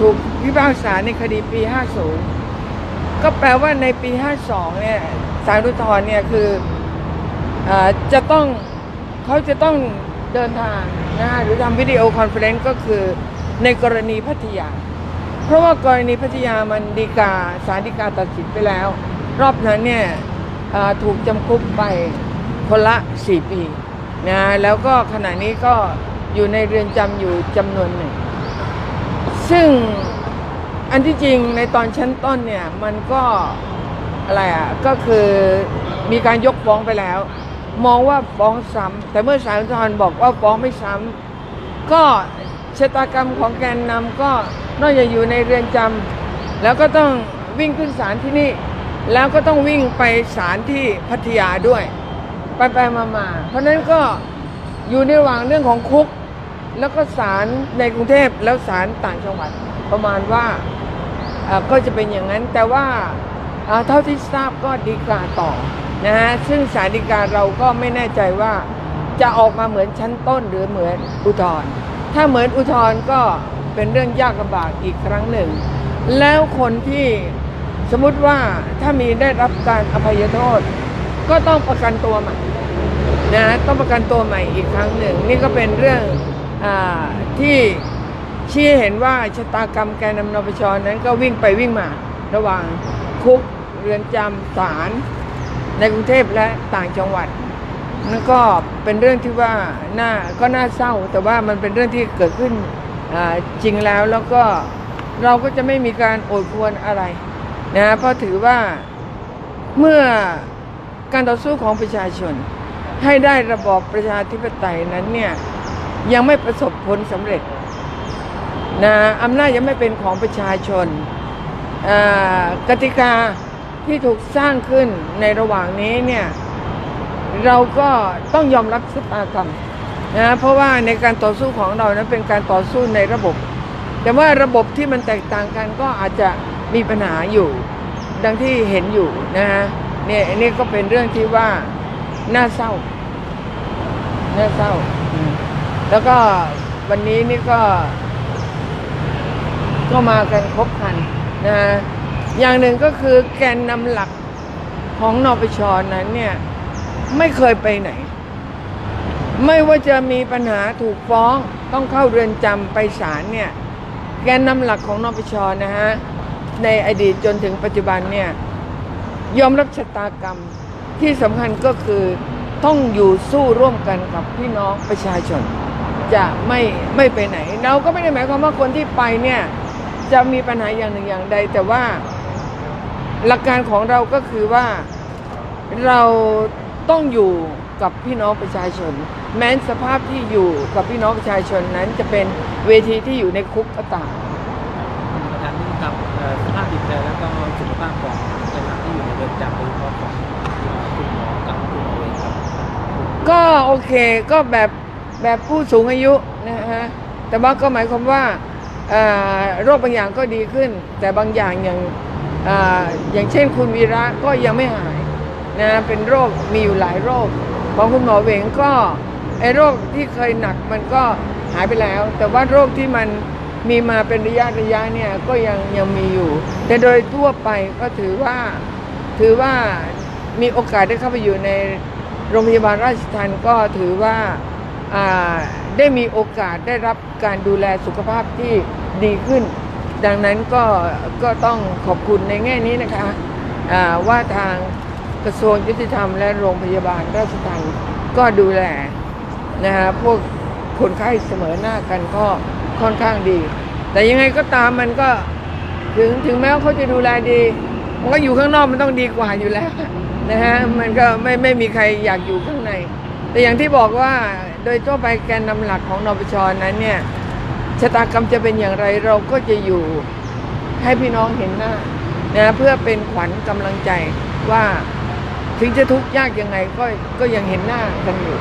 ถูกพิพากษาในคดีปี 50 ก็แปลว่าในปี 52 เนี่ยสารอุทธรณ์เนี่ยคืออาจะต้องเขาจะต้องเดินทางนะฮะหรือทำวิดีโอคอนเฟอเรนซ์ก็คือในกรณีพัทยา เพราะว่ากรณีพัทยามันดีกาสารดีกาตัดสินไปแล้ว รอบนั้นเนี่ยอ่าถูกจำคุกไปคนละ 4 ปีนะแล้วก็ขณะนี้ก็อยู่ในเรือนจำอยู่จำนวนหนึ่ง ซึ่งอันที่จริงในตอนชั้นต้นเนี่ยมันก็อะไรอะก็คือมีการยกฟ้องไปแล้ว มองว่าฟ้องซ้ำแต่เมื่อศาลอุทธรณ์บอกว่าฟ้องไม่ซ้ำก็ชะตากรรมของแกนนำก็นอกจากอยู่ในเรือนจำแล้วก็ต้องวิ่งขึ้นศาลที่นี่ แล้วก็ต้องวิ่งไปศาลที่พัทยาด้วย ไปไปมามาเพราะฉะนั้นก็อยู่ในระหว่างเรื่องของคุก แล้วก็ศาลในกรุงเทพแล้วศาลต่างจังหวัดประมาณว่าก็จะเป็นอย่างนั้น แต่ว่าเท่าที่ทราบก็ดีกาต่อนะฮะซึ่งศาลฎีกาเราก็ไม่แน่ใจว่าจะออกมาเหมือนชั้นต้นหรือเหมือนอุทธรณ์ถ้าเหมือนอุทธรณ์ก็เป็นเรื่องยากลำบากอีกครั้งหนึ่ง แล้วคนที่สมมติว่าถ้ามีได้รับการอภัยโทษ ก็ต้องประกันตัวใหม่นะต้องประกันตัวใหม่อีกครั้งหนึ่ง นี่ก็เป็นเรื่อง ที่ชี้เห็นว่าชะตากรรมแกนนำนปชนั้นก็วิ่งไปวิ่งมาระหว่างคุกเรือนจำศาลในกรุงเทพและต่างจังหวัดนั่นก็เป็นเรื่องที่ว่าน่าก็น่าเศร้า แต่ว่ามันเป็นเรื่องที่เกิดขึ้นจริงแล้วแล้วก็เราก็จะไม่มีการโอดควรอะไรนะเพราะถือว่าเมื่อการต่อสู้ของประชาชน ให้ได้ระบอบประชาธิปไตยนั้นเนี่ย ยังไม่ประสบผลสำเร็จนะอำนาจยังไม่เป็นของประชาชนกติกาที่ถูกสร้างขึ้นในระหว่างนี้เนี่ยเราก็ต้องยอมรับชะตากรรมนะเพราะว่าในการต่อสู้ของเรานั้นเป็นการต่อสู้ในระบบ แต่ว่าระบบที่มันแตกต่างกันก็อาจจะมีปัญหาอยู่ ดังที่เห็นอยู่นะฮะเนี่ยนนี้ก็เป็นเรื่องที่ว่าน่าเศร้าน่าเศร้า แล้วก็วันนี้นี่ก็ ก็มากันครบคันนะฮะอย่างหนึ่งก็คือแกนนำหลักของนปชนั้นเนี่ย ไม่เคยไปไหน ไม่ว่าจะมีปัญหาถูกฟ้องต้องเข้าเรือนจำไปศาลเนี่ย แกนนำหลักของนปชนะฮะในอดีตจนถึงปัจจุบันเนี่ย ยอมรับชะตากรรมที่สำคัญก็คือต้องอยู่สู้ร่วมกันกับพี่น้องประชาชน จะไม่ไม่ไปไหน เราก็ไม่ได้หมายความว่าคนที่ไปเนี่ยจะมีปัญหาอย่างหนึ่งอย่างใด แต่ว่าหลักการของเราก็คือว่าเราต้องอยู่กับพี่น้องประชาชน แม้นสภาพที่อยู่กับพี่น้องประชาชนนั้นจะเป็นเวทีที่อยู่ในคุกก็ตามประธานที่กับเอ่อสภาพจิตใจแล้วก็สุขภาพของแรงงานที่อยู่ในเรือนจำโดยเฉพาะของเอ่อคุณหมอกับคุณหมอเองครับก็โอเคก็แบบ แบบผู้สูงอายุนะฮะแต่ว่าก็หมายความว่าโรคบางอย่างก็ดีขึ้น แต่บางอย่างอย่างออย่างเช่นคุณวีระก็ยังไม่หายนะเป็นโรคมีอยู่หลายโรคของคุณหมอเวงก็ไอโรคที่เคยหนักมันก็หายไปแล้ว แต่ว่าโรคที่มันมีมาเป็นระยะระยะเนี่ยก็ยังยังมีอยู่ แต่โดยทั่วไปก็ถือว่าถือว่ามีโอกาสได้เข้าไปอยู่ในโรงพยาบาลราชทันก็ถือว่า ได้มีโอกาสได้รับการดูแลสุขภาพที่ดีขึ้น ดังนั้นก็ก็ต้องขอบคุณในแง่นี้นะคะว่าทางกระทรวงยุติธรรมและโรงพยาบาลราชทันก็ดูแลนะฮะพวกคนไข้เสมอหน้ากันก็ค่อนข้างดี แต่ยังไงก็ตามมันก็ถึงถึงแม้ว่าเขาจะดูแลดี มันก็อยู่ข้างนอกมันต้องดีกว่าอยู่แล้วนะฮะมันก็ไม่ไม่มีใครอยากอยู่ข้างใน แต่อย่างที่บอกว่า โดยทั่วไปแกนนำหลักของนปชนั้นเนี่ยชะตากรรมจะเป็นอย่างไรเราก็จะอยู่ให้พี่น้องเห็นหน้านะเพื่อเป็นขวัญกำลังใจว่าถึงจะทุกข์ยากยังไงก็ก็ยังเห็นหน้ากันอยู่